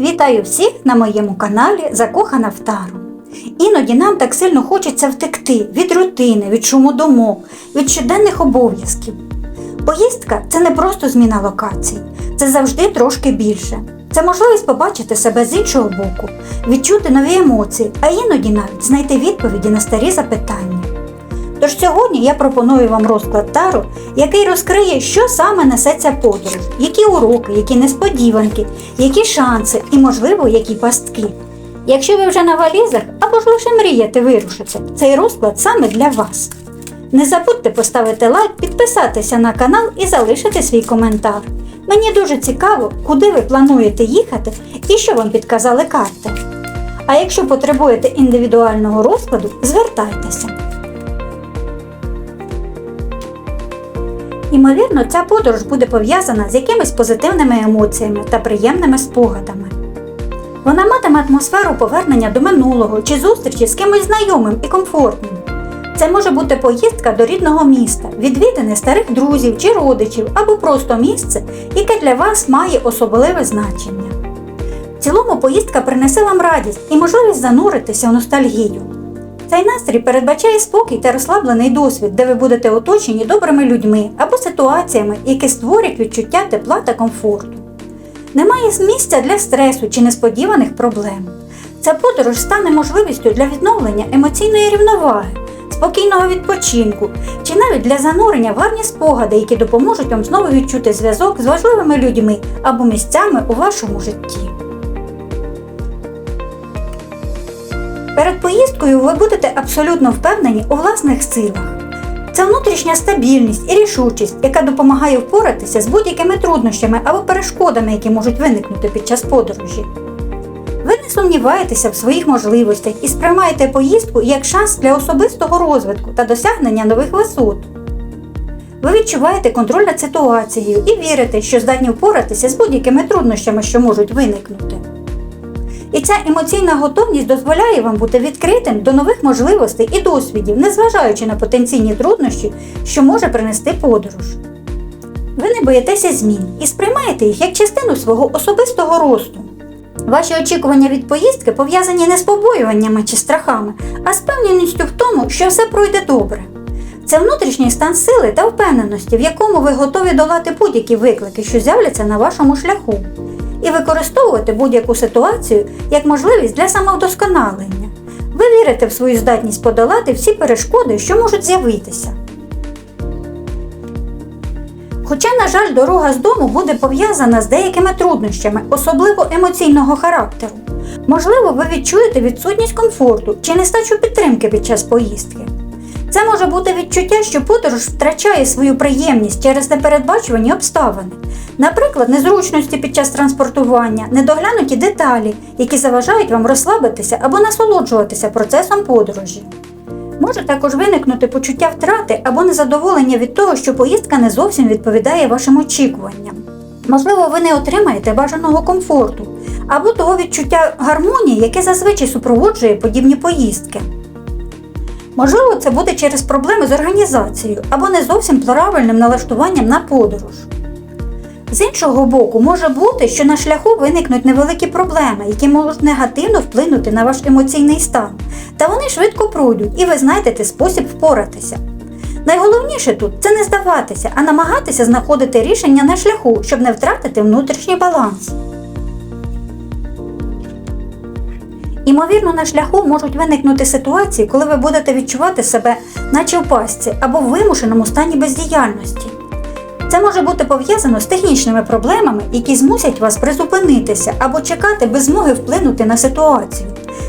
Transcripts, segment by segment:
Вітаю всіх на моєму каналі Закохана в Тару. Іноді нам так сильно хочеться втекти від рутини, від шуму домов, від щоденних обов'язків. Поїздка це не просто зміна локації, це завжди трошки більше. Це можливість побачити себе з іншого боку, відчути нові емоції, а іноді навіть знайти відповіді на старі запитання. Тож сьогодні я пропоную вам розклад тару, який розкриє, що саме несеться подорож, які уроки, які несподіванки, які шанси і, можливо, які пастки. Якщо ви вже на валізах або ж лише мрієте вирушити, цей розклад саме для вас. Не забудьте поставити лайк, підписатися на канал і залишити свій коментар. Мені дуже цікаво, куди ви плануєте їхати і що вам підказали карти. А якщо потребуєте індивідуального розкладу, звертайтеся. Ймовірно, ця подорож буде пов'язана з якимись позитивними емоціями та приємними спогадами. Вона матиме атмосферу повернення до минулого чи зустрічі з кимось знайомим і комфортним. Це може бути поїздка до рідного міста, відвідини старих друзів чи родичів або просто місце, яке для вас має особливе значення. В цілому поїздка принесе вам радість і можливість зануритися в ностальгію. Цей настрій передбачає спокій та розслаблений досвід, де ви будете оточені добрими людьми або ситуаціями, які створять відчуття тепла та комфорту. Немає місця для стресу чи несподіваних проблем. Ця подорож стане можливістю для відновлення емоційної рівноваги, спокійного відпочинку чи навіть для занурення в гарні спогади, які допоможуть вам знову відчути зв'язок з важливими людьми або місцями у вашому житті. Перед поїздкою ви будете абсолютно впевнені у власних силах. Це внутрішня стабільність і рішучість, яка допомагає впоратися з будь-якими труднощами або перешкодами, які можуть виникнути під час подорожі. Ви не сумніваєтеся в своїх можливостях і сприймаєте поїздку як шанс для особистого розвитку та досягнення нових висот. Ви відчуваєте контроль над ситуацією і вірите, що здатні впоратися з будь-якими труднощами, що можуть виникнути. І ця емоційна готовність дозволяє вам бути відкритим до нових можливостей і досвідів, незважаючи на потенційні труднощі, що може принести подорож. Ви не боїтеся змін і сприймаєте їх як частину свого особистого росту. Ваші очікування від поїздки пов'язані не з побоюваннями чи страхами, а з певненістю в тому, що все пройде добре. Це внутрішній стан сили та впевненості, в якому ви готові долати будь-які виклики, що з'являться на вашому шляху і використовувати будь-яку ситуацію як можливість для самовдосконалення. Ви вірите в свою здатність подолати всі перешкоди, що можуть з'явитися. Хоча, на жаль, дорога з дому буде пов'язана з деякими труднощами, особливо емоційного характеру. Можливо, ви відчуєте відсутність комфорту чи нестачу підтримки під час поїздки. Це може бути відчуття, що подорож втрачає свою приємність через непередбачувані обставини, наприклад, незручності під час транспортування, недоглянуті деталі, які заважають вам розслабитися або насолоджуватися процесом подорожі. Може також виникнути почуття втрати або незадоволення від того, що поїздка не зовсім відповідає вашим очікуванням. Можливо, ви не отримаєте бажаного комфорту або того відчуття гармонії, яке зазвичай супроводжує подібні поїздки. Можливо, це буде через проблеми з організацією або не зовсім правильним налаштуванням на подорож. З іншого боку, може бути, що на шляху виникнуть невеликі проблеми, які можуть негативно вплинути на ваш емоційний стан, та вони швидко пройдуть і ви знайдете спосіб впоратися. Найголовніше тут це не здаватися, а намагатися знаходити рішення на шляху, щоб не втратити внутрішній баланс. Імовірно, на шляху можуть виникнути ситуації, коли ви будете відчувати себе, наче в пастці або в вимушеному стані бездіяльності. Це може бути пов'язано з технічними проблемами, які змусять вас призупинитися або чекати без змоги вплинути на ситуацію.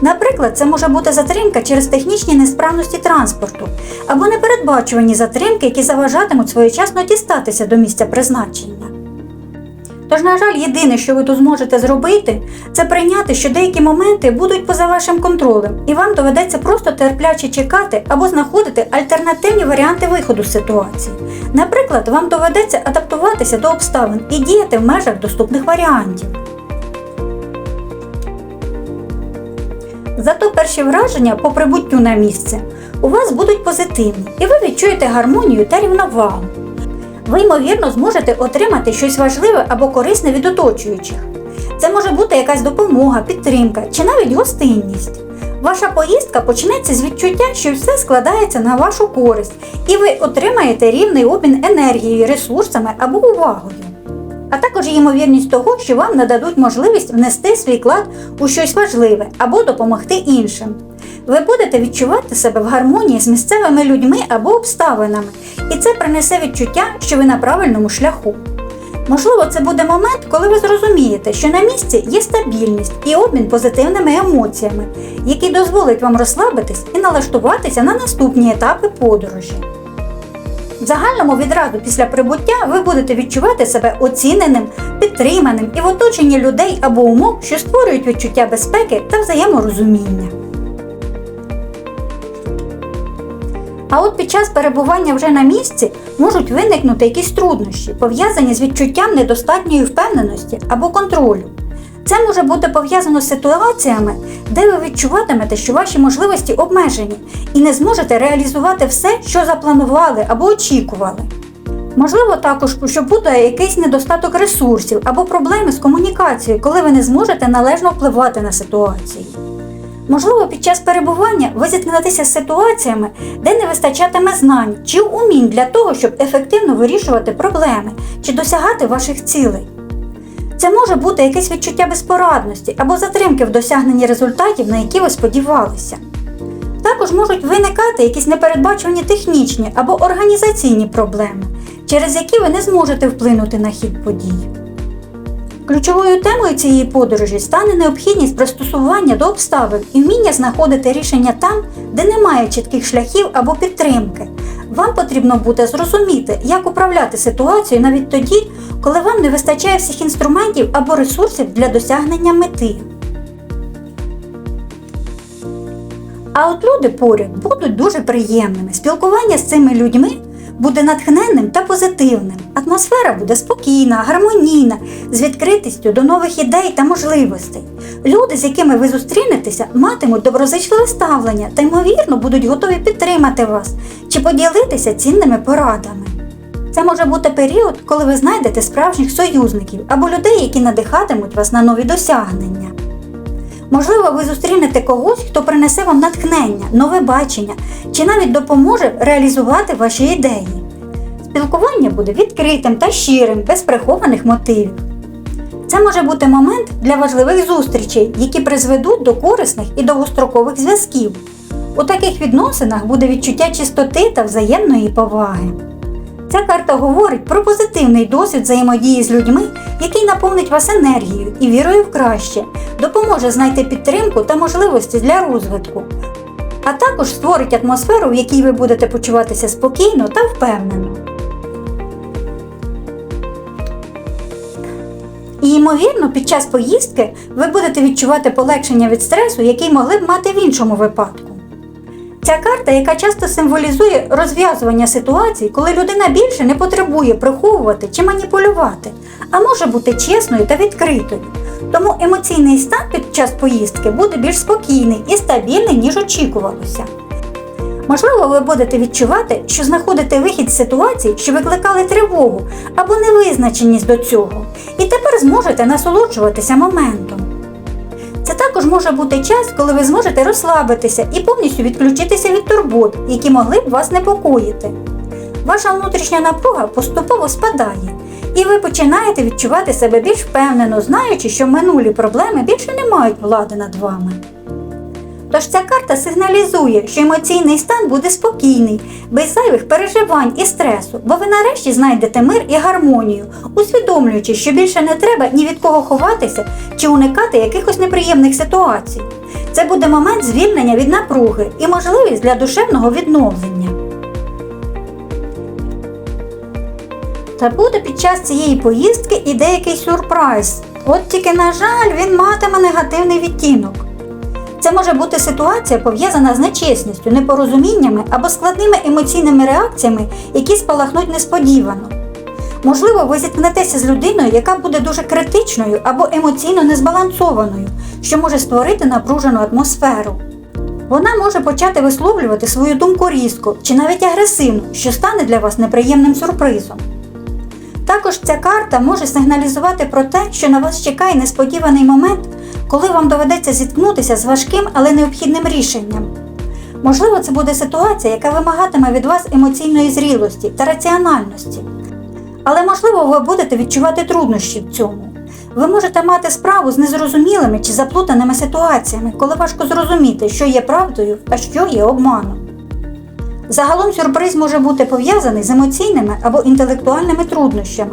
Наприклад, це може бути затримка через технічні несправності транспорту або непередбачувані затримки, які заважатимуть своєчасно дістатися до місця призначення. Тож, на жаль, єдине, що ви тут зможете зробити, це прийняти, що деякі моменти будуть поза вашим контролем, і вам доведеться просто терпляче чекати або знаходити альтернативні варіанти виходу з ситуації. Наприклад, вам доведеться адаптуватися до обставин і діяти в межах доступних варіантів. Зато перші враження по прибуттю на місце у вас будуть позитивні, і ви відчуєте гармонію та рівновагу. Ви, ймовірно, зможете отримати щось важливе або корисне від оточуючих. Це може бути якась допомога, підтримка чи навіть гостинність. Ваша поїздка почнеться з відчуття, що все складається на вашу користь, і ви отримаєте рівний обмін енергією, ресурсами або увагою. А також ймовірність того, що вам нададуть можливість внести свій клад у щось важливе або допомогти іншим. Ви будете відчувати себе в гармонії з місцевими людьми або обставинами, і це принесе відчуття, що ви на правильному шляху. Можливо, це буде момент, коли ви зрозумієте, що на місці є стабільність і обмін позитивними емоціями, який дозволить вам розслабитись і налаштуватися на наступні етапи подорожі. В загальному відразу після прибуття ви будете відчувати себе оціненим, підтриманим і в оточенні людей або умов, що створюють відчуття безпеки та взаєморозуміння. А от під час перебування вже на місці можуть виникнути якісь труднощі, пов'язані з відчуттям недостатньої впевненості або контролю. Це може бути пов'язано з ситуаціями, де ви відчуватимете, що ваші можливості обмежені і не зможете реалізувати все, що запланували або очікували. Можливо, також, що буде якийсь недостаток ресурсів або проблеми з комунікацією, коли ви не зможете належно впливати на ситуації. Можливо, під час перебування ви зіткнетеся з ситуаціями, де не вистачатиме знань чи умінь для того, щоб ефективно вирішувати проблеми чи досягати ваших цілей. Це може бути якесь відчуття безпорадності або затримки в досягненні результатів, на які ви сподівалися. Також можуть виникати якісь непередбачувані технічні або організаційні проблеми, через які ви не зможете вплинути на хід подій. Ключовою темою цієї подорожі стане необхідність пристосування до обставин і вміння знаходити рішення там, де немає чітких шляхів або підтримки. Вам потрібно буде зрозуміти, як управляти ситуацією навіть тоді, коли вам не вистачає всіх інструментів або ресурсів для досягнення мети. А от люди поряд будуть дуже приємними. Спілкування з цими людьми буде натхненним та позитивним. Атмосфера буде спокійна, гармонійна, з відкритістю до нових ідей та можливостей. Люди, з якими ви зустрінетеся, матимуть доброзичливе ставлення та, ймовірно, будуть готові підтримати вас чи поділитися цінними порадами. Це може бути період, коли ви знайдете справжніх союзників або людей, які надихатимуть вас на нові досягнення. Можливо, ви зустрінете когось, хто принесе вам натхнення, нове бачення чи навіть допоможе реалізувати ваші ідеї. Спілкування буде відкритим та щирим, без прихованих мотивів. Це може бути момент для важливих зустрічей, які призведуть до корисних і довгострокових зв'язків. У таких відносинах буде відчуття чистоти та взаємної поваги. Ця карта говорить про позитивний досвід взаємодії з людьми, який наповнить вас енергією і вірою в краще, допоможе знайти підтримку та можливості для розвитку, а також створить атмосферу, в якій ви будете почуватися спокійно та впевнено. І, ймовірно, під час поїздки ви будете відчувати полегшення від стресу, який могли б мати в іншому випадку. Ця карта, яка часто символізує розв'язування ситуацій, коли людина більше не потребує приховувати чи маніпулювати, а може бути чесною та відкритою. Тому емоційний стан під час поїздки буде більш спокійний і стабільний, ніж очікувалося. Можливо, ви будете відчувати, що знаходите вихід з ситуацій, що викликали тривогу або невизначеність до цього, і тепер зможете насолоджуватися моментом. Також може бути час, коли ви зможете розслабитися і повністю відключитися від турбот, які могли б вас непокоїти. Ваша внутрішня напруга поступово спадає, і ви починаєте відчувати себе більш впевнено, знаючи, що минулі проблеми більше не мають влади над вами. Тож ця карта сигналізує, що емоційний стан буде спокійний, без зайвих переживань і стресу, бо ви нарешті знайдете мир і гармонію, усвідомлюючи, що більше не треба ні від кого ховатися чи уникати якихось неприємних ситуацій. Це буде момент звільнення від напруги і можливість для душевного відновлення. Та буде під час цієї поїздки і деякий сюрприз. От тільки, на жаль, він матиме негативний відтінок. Це може бути ситуація пов'язана з нечесністю, непорозуміннями або складними емоційними реакціями, які спалахнуть несподівано. Можливо, ви зіткнетеся з людиною, яка буде дуже критичною або емоційно незбалансованою, що може створити напружену атмосферу. Вона може почати висловлювати свою думку різко чи навіть агресивно, що стане для вас неприємним сюрпризом. Також ця карта може сигналізувати про те, що на вас чекає несподіваний момент, коли вам доведеться зіткнутися з важким, але необхідним рішенням. Можливо, це буде ситуація, яка вимагатиме від вас емоційної зрілості та раціональності. Але можливо, ви будете відчувати труднощі в цьому. Ви можете мати справу з незрозумілими чи заплутаними ситуаціями, коли важко зрозуміти, що є правдою, а що є обманом. Загалом сюрприз може бути пов'язаний з емоційними або інтелектуальними труднощами,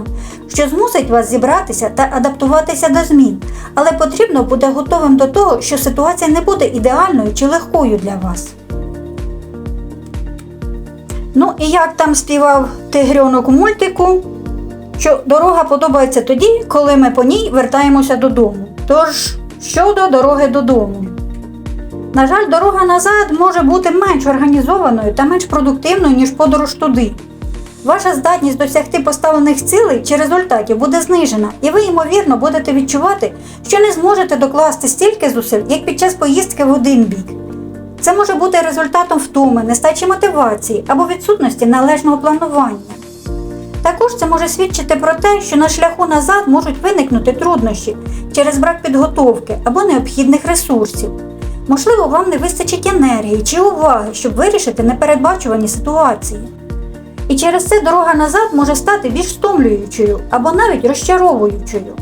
що змусить вас зібратися та адаптуватися до змін, але потрібно бути готовим до того, що ситуація не буде ідеальною чи легкою для вас. Ну і як там співав тигрьонок у мультику, що дорога подобається тоді, коли ми по ній вертаємося додому. Тож, щодо дороги додому. На жаль, дорога назад може бути менш організованою та менш продуктивною, ніж подорож туди. Ваша здатність досягти поставлених цілей чи результатів буде знижена, і ви, ймовірно, будете відчувати, що не зможете докласти стільки зусиль, як під час поїздки в один бік. Це може бути результатом втоми, нестачі мотивації або відсутності належного планування. Також це може свідчити про те, що на шляху назад можуть виникнути труднощі через брак підготовки або необхідних ресурсів. Можливо, вам не вистачить енергії чи уваги, щоб вирішити непередбачувані ситуації. І через це дорога назад може стати більш стомлюючою або навіть розчаровуючою.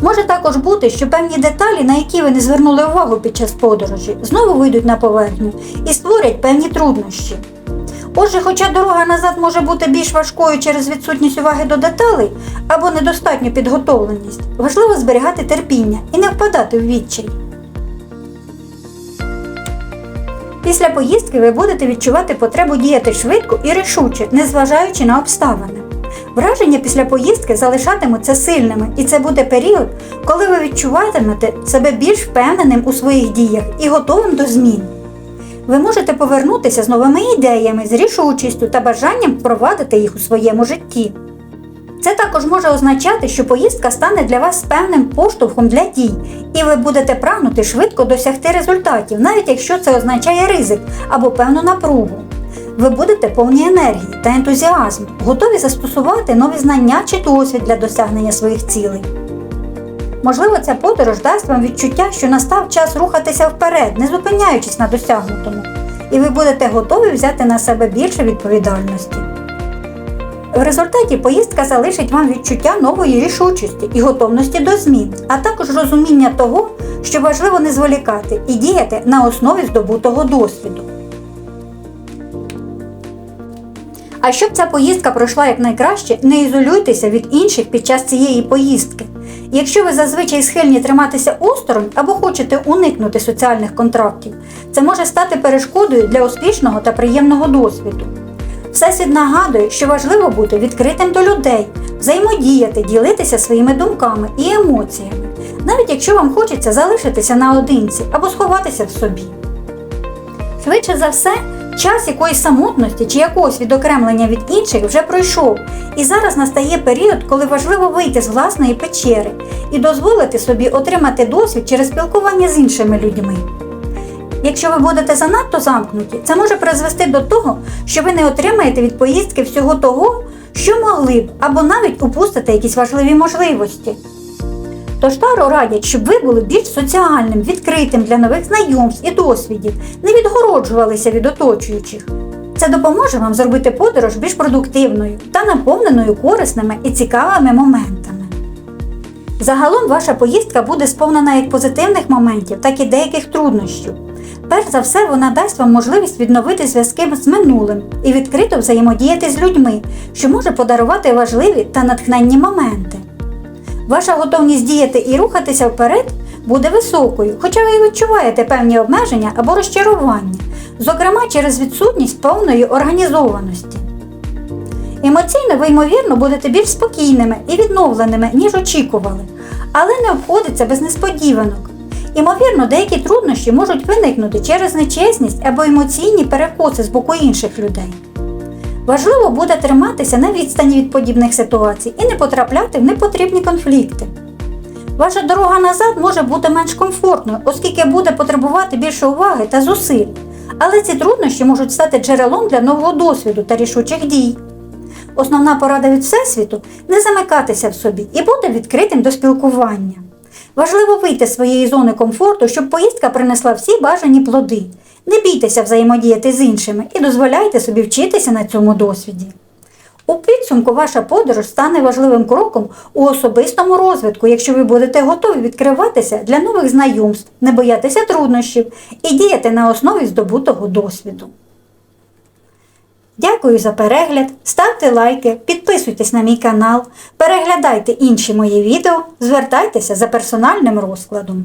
Може також бути, що певні деталі, на які ви не звернули увагу під час подорожі, знову вийдуть на поверхню і створять певні труднощі. Отже, хоча дорога назад може бути більш важкою через відсутність уваги до деталей або недостатню підготовленість, важливо зберігати терпіння і не впадати в відчай. Після поїздки ви будете відчувати потребу діяти швидко і рішуче, незважаючи на обставини. Враження після поїздки залишатимуться сильними, і це буде період, коли ви відчуватимете себе більш впевненим у своїх діях і готовим до змін. Ви можете повернутися з новими ідеями, з рішучістю та бажанням впровадити їх у своєму житті. Це також може означати, що поїздка стане для вас певним поштовхом для дій, і ви будете прагнути швидко досягти результатів, навіть якщо це означає ризик або певну напругу. Ви будете повні енергії та ентузіазму, готові застосувати нові знання чи досвід для досягнення своїх цілей. Можливо, ця подорож дасть вам відчуття, що настав час рухатися вперед, не зупиняючись на досягнутому, і ви будете готові взяти на себе більше відповідальності. В результаті поїздка залишить вам відчуття нової рішучості і готовності до змін, а також розуміння того, що важливо не зволікати і діяти на основі здобутого досвіду. А щоб ця поїздка пройшла якнайкраще, не ізолюйтеся від інших під час цієї поїздки. Якщо ви зазвичай схильні триматися осторонь або хочете уникнути соціальних контрактів, це може стати перешкодою для успішного та приємного досвіду. Всесвіт нагадує, що важливо бути відкритим до людей, взаємодіяти, ділитися своїми думками і емоціями, навіть якщо вам хочеться залишитися наодинці або сховатися в собі. Швидше за все, час якоїсь самотності чи якогось відокремлення від інших вже пройшов, і зараз настає період, коли важливо вийти з власної печери і дозволити собі отримати досвід через спілкування з іншими людьми. Якщо ви будете занадто замкнуті, це може призвести до того, що ви не отримаєте від поїздки всього того, що могли б, або навіть упустите якісь важливі можливості. Тож Таро радять, щоб ви були більш соціальним, відкритим для нових знайомств і досвідів, не відгороджувалися від оточуючих. Це допоможе вам зробити подорож більш продуктивною та наповненою корисними і цікавими моментами. Загалом ваша поїздка буде сповнена як позитивних моментів, так і деяких труднощів. Перш за все, вона дасть вам можливість відновити зв'язки з минулим і відкрито взаємодіяти з людьми, що може подарувати важливі та натхненні моменти. Ваша готовність діяти і рухатися вперед буде високою, хоча ви відчуваєте певні обмеження або розчарування, зокрема через відсутність повної організованості. Емоційно ви, ймовірно, будете більш спокійними і відновленими, ніж очікували, але не обходиться без несподіванок. Імовірно, деякі труднощі можуть виникнути через нечесність або емоційні перекоси з боку інших людей. Важливо буде триматися на відстані від подібних ситуацій і не потрапляти в непотрібні конфлікти. Ваша дорога назад може бути менш комфортною, оскільки буде потребувати більше уваги та зусиль, але ці труднощі можуть стати джерелом для нового досвіду та рішучих дій. Основна порада від Всесвіту не замикатися в собі і бути відкритим до спілкування. Важливо вийти з своєї зони комфорту, щоб поїздка принесла всі бажані плоди. Не бійтеся взаємодіяти з іншими і дозволяйте собі вчитися на цьому досвіді. У підсумку ваша подорож стане важливим кроком у особистому розвитку, якщо ви будете готові відкриватися для нових знайомств, не боятися труднощів і діяти на основі здобутого досвіду. Дякую за перегляд, ставте лайки, підписуйтесь на мій канал, переглядайте інші мої відео, звертайтеся за персональним розкладом.